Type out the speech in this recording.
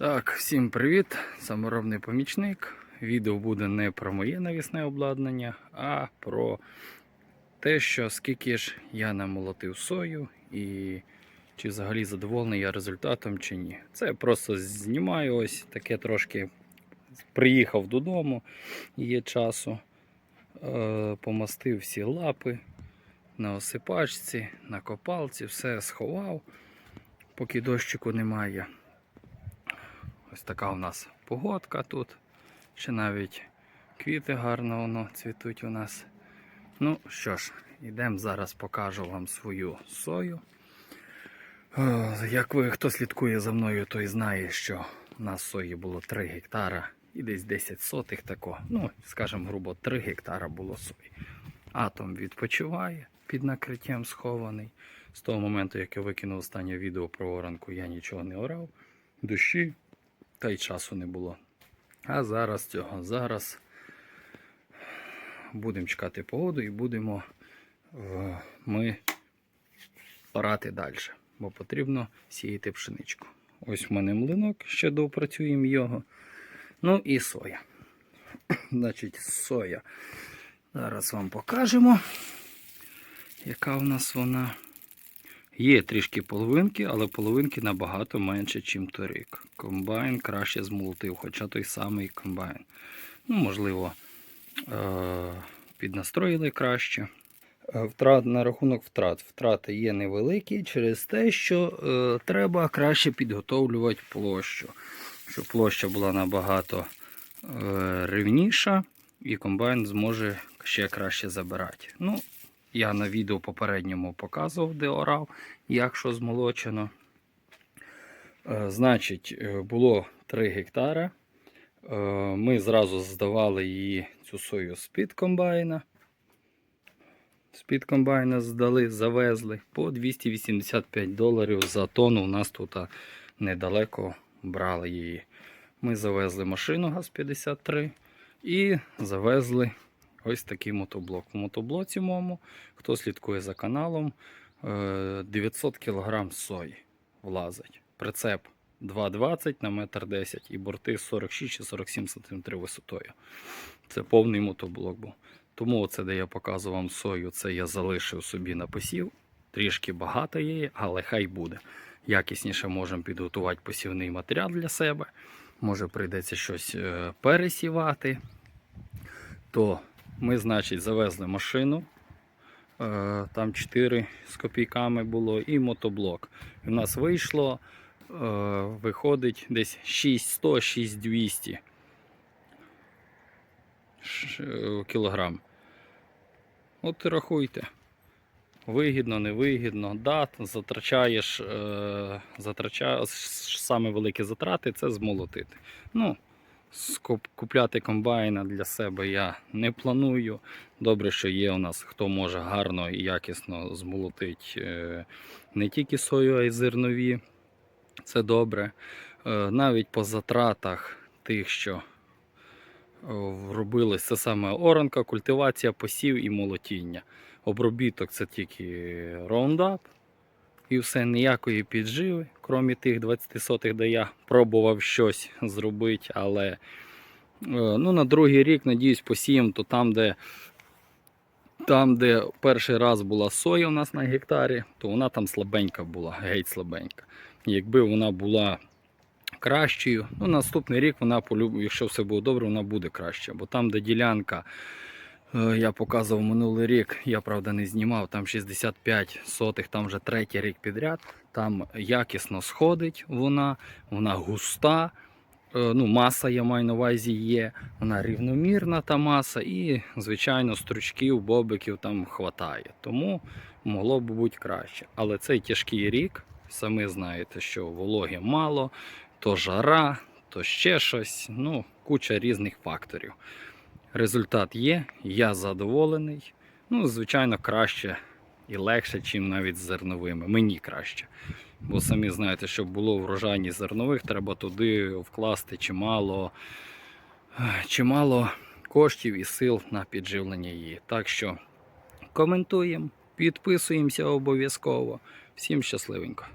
Так, всім привіт! Саморобний помічник. Відео буде не про моє навісне обладнання, а про те, що скільки ж я намолотив сою і чи взагалі задоволений я результатом чи ні. Це я просто знімаю ось таке трошки. Приїхав додому, є часу, е, помастив всі лапи на осипачці, на копалці, все сховав, поки дощику немає. Ось така у нас погодка тут. Ще навіть квіти гарно воно цвітуть у нас. Ну що ж, йдемо зараз покажу вам свою сою. Е, Як ви хто слідкує за мною, той знає, що у нас сої було 3 гектара і десь 10 сотих тако. Ну, скажімо, грубо 3 гектара було сої. Атом відпочиває під накриттям схований. З того моменту, як я викинув останнє відео про оранку, я нічого не орав. Дощі та й часу не було. А зараз цього, зараз будемо чекати погоду і будемо е, ми орати далі, бо потрібно сіяти пшеничку. Ось в мене млинок, ще доопрацюємо його. Ну і соя. Значить, соя. Зараз вам покажемо, яка в нас вона. Є трішки половинки, але половинки набагато менше, ніж торік. Комбайн краще змолотив, хоча той самий комбайн. Ну, можливо, е- піднастроїли краще. Е, Втрат на рахунок втрат. Втрати є невеликі через те, що е, треба краще підготовлювати площу. Щоб площа була набагато рівніша і комбайн зможе ще краще забирати. Ну, я на відео попередньому показував, де орав, як що змолочено. Е, Значить, е, було 3 гектара. Е, Ми зразу здавали її цю сою з-під комбайна. З-під комбайна здали, завезли по 285 доларів за тонну. У нас тут недалеко брали її. Ми завезли машину ГАЗ-53 і завезли ось такий мотоблок. В мотоблоці моєму, хто слідкує за каналом, е, 900 кг сої влазить. Прицеп 2,20 на 1,10 м і борти 46 чи 47 см висотою. Це повний мотоблок був. Тому оце, де я показував вам сою, це я залишив собі на посів. Трішки багато є, але хай буде. Якісніше можемо підготувати посівний матеріал для себе. Може прийдеться щось е, пересівати. То ми, значить, завезли машину. Е, Там 4 з копійками було і мотоблок. І в нас вийшло, е, виходить десь 6100-6200 е, кілограм. От і рахуйте. Вигідно, невигідно. Да, затрачаєш, затрачаєш саме великі затрати це змолотити. Ну, купляти комбайна для себе я не планую. Добре, що є у нас, хто може гарно і якісно змолотити е, не тільки сою, а й зернові. Це добре. Е, Навіть по затратах тих, що е, це саме оранка, культивація, посів і молотіння. Обробіток це тільки раундап. І все, ніякої підживи, крім тих 20 сотих, де я пробував щось зробити, але е, ну, на другий рік, надіюсь, посіємо, то там, де, там, де перший раз була соя у нас на гектарі, то вона там слабенька була, геть слабенька. Якби вона була кращою, ну, наступний рік вона, якщо все буде добре, вона буде краще. Бо там, де ділянка Я показував минулий рік, я правда не знімав, там 65 сотих, там вже третій рік підряд. Там якісно сходить вона, вона густа. е, Ну, маса, я маю на увазі, є, вона рівномірна та маса, і, звичайно, стручків, бобиків там хватає. Тому могло б бути краще. Але цей тяжкий рік, самі знаєте, що вологи мало, то жара, то ще щось. Ну, куча різних факторів. Результат є, я задоволений. Ну, звичайно, краще і легше, ніж навіть з зерновими. Мені краще. Бо самі знаєте, щоб було врожайність зернових, треба туди вкласти чимало, чимало коштів і сил на підживлення її. Так що коментуємо, підписуємося обов'язково. Всім щасливенько.